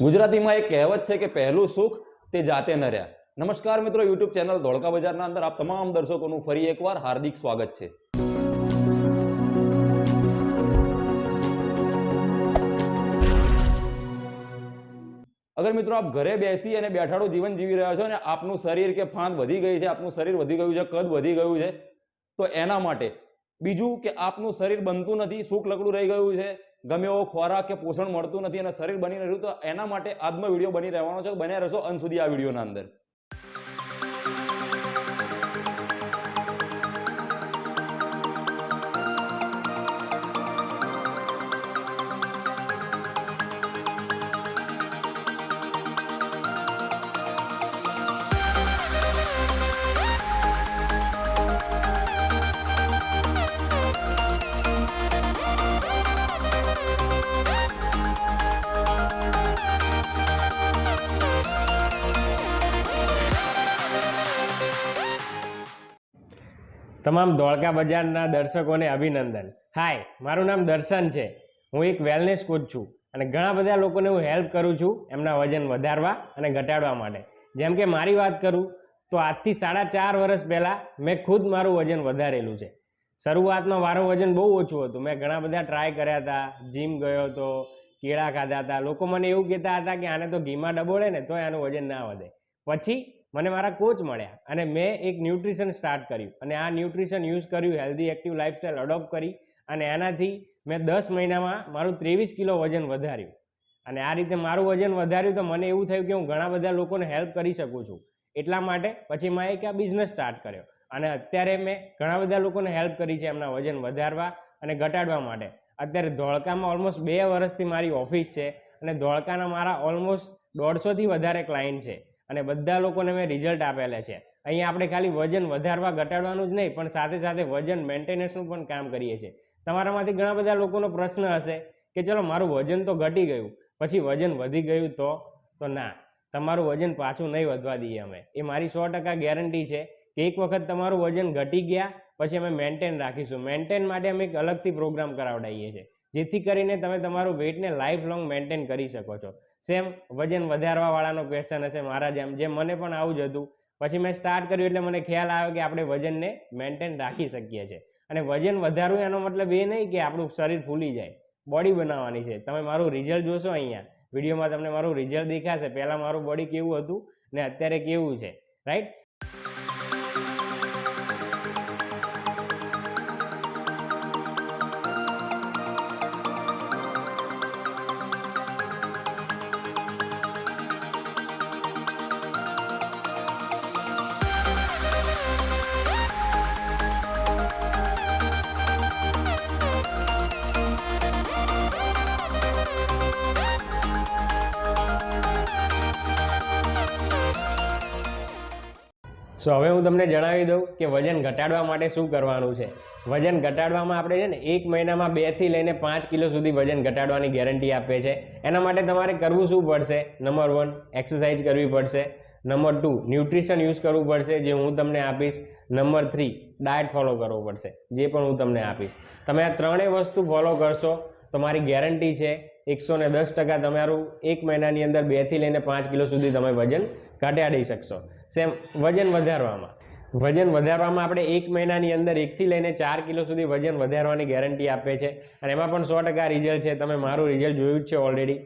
ગુજરાતીમાં એક કહેવત છે કે પહેલું સુખ તે જાતે ન રહ્યા. નમસ્કાર મિત્રો યુટ્યુબ ચેનલ ધોળકા બજારના અંદર આપ તમામ દર્શકોનું ફરી એકવાર હાર્દિક સ્વાગત છે. અગર મિત્રો, આપ ઘરે બેસી અને બેઠાડું જીવન જીવી રહ્યા છો અને આપનું શરીર કે ફાંદ વધી ગઈ છે, આપનું શરીર વધી ગયું છે, કદ વધી ગયું છે, તો એના માટે બીજું કે આપનું શરીર બનતું નથી, સુખ લકડું રહી ગયું છે, ગમે એવો ખોરાક કે પોષણ મળતું નથી અને શરીર બની રહ્યું તો એના માટે આજનો વીડિયો બની રહેવાનો છે. બન્યા રહેશો અંત સુધી આ વિડીયોના અંદર. તમામ ધોળકા બજારના દર્શકોને અભિનંદન. હાય મારું નામ દર્શન છે. હું એક વેલનેસ કોચ છું અને ઘણા બધા લોકોને હું હેલ્પ કરું છું એમના વજન વધારવા અને ઘટાડવા માટે. જેમ કે મારી વાત કરું, તો આજથી સાડા ચાર વર્ષ પહેલાં મેં ખુદ મારું વજન વધારેલું છે. શરૂઆતમાં મારું વજન બહુ ઓછું હતું. મેં ઘણા બધા ટ્રાય કર્યા હતા. જીમ ગયો હતો, કેળા ખાધા હતા. લોકો મને એવું કહેતા હતા કે આને તો ઘીમાં ડબોળે ને તો આનું વજન ના વધે. પછી મને મારા કોચ મળ્યા અને મેં એક ન્યુટ્રિશન સ્ટાર્ટ કર્યું. અને આ ન્યુટ્રિશન યુઝ કર્યું હેલ્ધી એક્ટિવ લાઇફસ્ટાઈલ અડોપ્ટ કરી અને એનાથી મેં દસ મહિનામાં મારું ત્રેવીસ કિલો વજન વધાર્યું. અને આ રીતે મારું વજન વધાર્યું તો મને એવું થયું કે હું ઘણા બધા લોકોને હેલ્પ કરી શકું છું. એટલા માટે પછી મેં એક આ બિઝનેસ સ્ટાર્ટ કર્યો. અને અત્યારે મેં ઘણા બધા લોકોને હેલ્પ કરી છે એમના વજન વધારવા અને ઘટાડવા માટે. અત્યારે ધોળકામાં ઓલમોસ્ટ બે વર્ષથી મારી ઓફિસ છે અને ધોળકાના મારા ઓલમોસ્ટ દોઢસોથી વધારે ક્લાયન્ટ છે. અને બધા લોકોને મેં રિઝલ્ટ આપેલા છે. અહીંયા આપણે ખાલી વજન વધારવા ઘટાડવાનું જ નહીં, પણ સાથે સાથે વજન મેન્ટેનન્સનું પણ કામ કરીએ છીએ. તમારામાંથી ઘણા બધા લોકોનો પ્રશ્ન હશે કે ચલો મારું વજન તો ઘટી ગયું, પછી વજન વધી ગયું તો? તો ના, તમારું વજન પાછું નહીં વધવા દઈએ અમે. એ મારી સો ટકા ગેરંટી છે કે એક વખત તમારું વજન ઘટી ગયા, પછી અમે મેન્ટેન રાખીશું. મેન્ટેન માટે અમે એક અલગથી પ્રોગ્રામ કરાવડાવીએ છીએ. જેથી કરીને તમે તમારું વેઇટને લાઈફ લોંગ મેન્ટેન કરી શકો છો. સેમ વજન વધારવા વાળાનો ક્વેશ્ચન હશે મારા જેમ જેમ મને પણ આવું જ હતું. પછી મેં સ્ટાર્ટ કર્યું એટલે મને ખ્યાલ આવ્યો કે આપણે વજનને મેન્ટેન રાખી શકીએ છીએ. અને વજન વધારવું એનો મતલબ એ નહીં કે આપણું શરીર ફૂલી જાય. બોડી બનાવવાની છે. તમે મારું રિઝલ્ટ જોશો અહીંયા. વિડીયોમાં તમને મારું રિઝલ્ટ દેખાશે. પહેલાં મારું બોડી કેવું હતું ને અત્યારે કેવું છે. રાઈટ સો હવે હું તમને જણાવી દઉં કે વજન ઘટાડવા માટે શું કરવાનું છે. વજન ઘટાડવામાં આપણે છે ને એક મહિનામાં બેથી લઈને પાંચ કિલો સુધી વજન ઘટાડવાની ગેરંટી આપે છે. એના માટે તમારે કરવું શું પડશે? નંબર વન એક્સરસાઇઝ કરવી પડશે. નંબર ટુ ન્યુટ્રિશન યુઝ કરવું પડશે, જે હું તમને આપીશ. નંબર થ્રી ડાયટ ફોલો કરવો પડશે, જે પણ હું તમને આપીશ. તમે આ ત્રણેય વસ્તુ ફોલો કરશો તો મારી ગેરંટી છે. એકસો ને દસ ટકા તમારું એક મહિનાની અંદર બેથી લઈને પાંચ કિલો સુધી તમે વજન ઘટાડી શકશો. સેમ વજન વધારવામાં. વજન વધારવામાં આપણે એક મહિનાની અંદર એકથી લઈને ચાર કિલો સુધી વજન વધારવાની ગેરંટી આપે છે. અને એમાં પણ સો ટકા રિઝલ્ટ છે. તમે મારું રિઝલ્ટ જોયું જ છે ઓલરેડી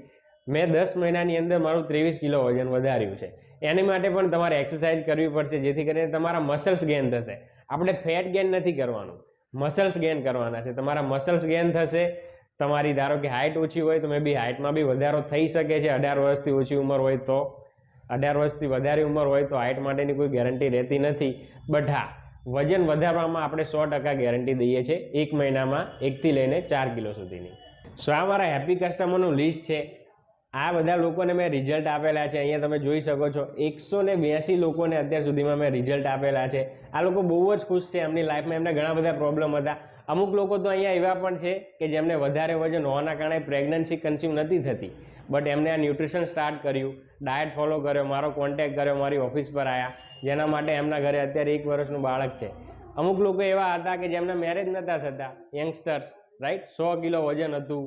મેં દસ મહિનાની અંદર મારું ત્રેવીસ કિલો વજન વધાર્યું છે. એની માટે પણ તમારે એક્સરસાઇઝ કરવી પડશે, જેથી કરીને તમારા મસલ્સ ગેન થશે. આપણે ફેટ ગેન નથી કરવાનું. મસલ્સ ગેન કરવાના છે. તમારા મસલ્સ ગેન થશે. તમારી ધારો કે હાઇટ ઓછી હોય તો મે બી હાઇટમાં બી વધારો થઈ શકે છે. અઢાર વર્ષથી ઓછી ઉંમર હોય તો. અઢાર વર્ષથી વધારે ઉંમર હોય તો હાઇટ માટેની કોઈ ગેરંટી રહેતી નથી. બટ હા, વજન વધારવામાં આપણે સો ટકા ગેરંટી દઈએ છીએ એક મહિનામાં એકથી લઈને ચાર કિલો સુધીની. સો આ મારા હેપી કસ્ટમરનું લિસ્ટ છે. આ બધા લોકોને મેં રિઝલ્ટ આપેલા છે. અહીંયા તમે જોઈ શકો છો, એકસો ને બ્યાસી લોકોને અત્યાર સુધીમાં મેં રિઝલ્ટ આપેલા છે. આ લોકો બહુ જ ખુશ છે એમની લાઈફમાં એમને ઘણા બધા પ્રોબ્લેમ હતા. અમુક લોકો તો અહીંયા એવા પણ છે કે જેમને વધારે વજન હોવાના કારણે પ્રેગ્નન્સી કન્સ્યુમ નથી થતી. બટ એમને આ ન્યુટ્રિશન સ્ટાર્ટ કર્યું. ડાયટ ફોલો કર્યો મારો કોન્ટેક્ટ કર્યો મારી ઓફિસ પર આવ્યા જેના માટે એમના ઘરે અત્યારે એક વર્ષનું બાળક છે. અમુક લોકો એવા હતા કે જેમના મેરેજ નહોતા થતા યંગસ્ટર્સ રાઈટ સો કિલો વજન હતું.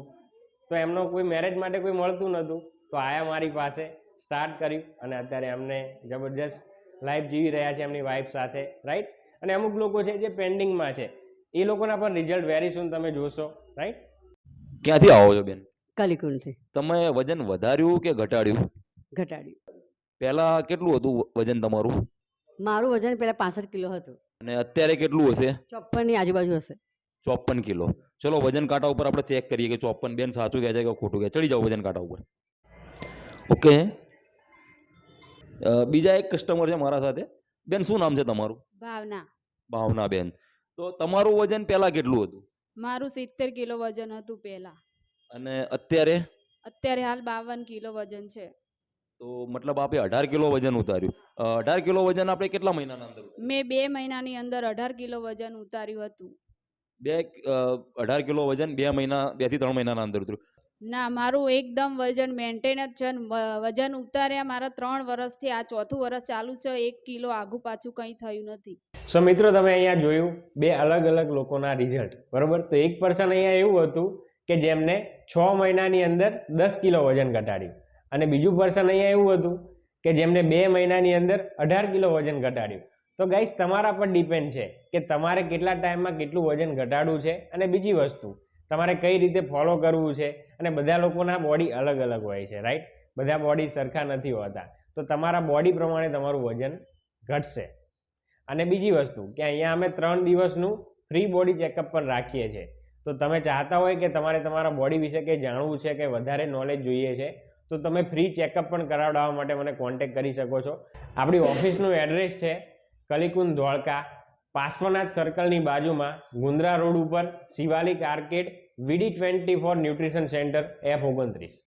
તો એમનો કોઈ મેરેજ માટે કોઈ મળતું નહોતું તો આયા મારી પાસે સ્ટાર્ટ કર્યું અને અત્યારે એમને જબરજસ્ત લાઈફ જીવી રહ્યા છે એમની વાઈફ સાથે રાઈટ અને અમુક લોકો છે જે પેન્ડિંગમાં છે. એ લોકોના પણ રિઝલ્ટ વેરી સુન તમે જોશો રાઈટ ક્યાંથી આવો છો બેન? કલિકુંડથી. તમે વજન વધાર્યું કે ઘટાડ્યું? ઘટાડ્યું. પહેલા કેટલું હતું વજન તમારું? મારું વજન પહેલાં પાસઠ કિલો હતું. અને અત્યારે કેટલું હશે? ચોપ્પનની આજુબાજુ હશે. ચોપન કિલો. ચલો વજન કાંટા ઉપર આપણે ચેક કરીએ કે ચોપન બેન સાચું કહે છે કે ખોટું કહે ચડી જાઓ વજન કાંટા ઉપર. ઓકે બીજા એક કસ્ટમર છે મારા સાથે. બેન શું નામ છે તમારું? ભાવના. ભાવના બેન. તો તમારું વજન પહેલા કેટલું હતું? મારું સિત્તેર કિલો વજન હતું પહેલા. અને અત્યારે? અત્યારે હાલ બાવન કિલો વજન છે. તો મતલબ આપે અઢાર કિલો વજન ઉતાર્યું. અઢાર કિલો વજન આપણે કેટલા મહિનાના અંદર? મેં બે મહિનાની અંદર અઢાર કિલો વજન ઉતાર્યું હતું. બે અઢાર કિલો વજન બે મહિના બેથી ત્રણ મહિનાના અંદર ઉતર્યું. ના મારું એકદમ વજન મેન્ટેન જ છે. ને વજન ઉતાર્યા મારા ત્રણ વર્ષથી આ ચોથું વર્ષ ચાલુ છે. એક કિલો આગુ પાછું કંઈ થયું નથી. સો મિત્રો તમે અહીંયા જોયું બે અલગ અલગ લોકોના રિઝલ્ટ બરોબર? તો એક પર્સન અહીંયા એવું હતું કે જેમને છ મહિનાની અંદર દસ કિલો વજન ઘટાડ્યું. અને બીજું પર્સન અહીંયા એવું હતું કે જેમને બે મહિનાની અંદર અઢાર કિલો વજન ઘટાડ્યું. તો ગાઈસ તમારા પર ડિપેન્ડ છે કે તમારે કેટલા ટાઈમમાં કેટલું વજન ઘટાડવું છે અને બીજી વસ્તુ, તમારે કઈ રીતે ફોલો કરવું છે અને બધા લોકોના બોડી અલગ અલગ હોય છે રાઈટ બધા બોડી સરખા નથી હોતા. તો તમારા બોડી પ્રમાણે તમારું વજન ઘટશે. અને બીજી વસ્તુ કે અહીંયા અમે ત્રણ દિવસનું ફ્રી બોડી ચેકઅપ પણ રાખીએ છીએ. તો તમે ચાહતા હોય કે તમારે તમારા બોડી વિશે કંઈ જાણવું છે કે વધારે નોલેજ જોઈએ છે તો તમે ફ્રી ચેકઅપ પણ કરાવડાવવા માટે મને કોન્ટેક્ટ કરી શકો છો. આપણી ઓફિસનું એડ્રેસ છે કલિકુંદ ધોળકા પાર્શ્વનાથ સર્કલની બાજુમાં ગુંદ્રા રોડ ઉપર Shivalik arcade VD twenty four nutrition centre F ઓગણત્રીસ.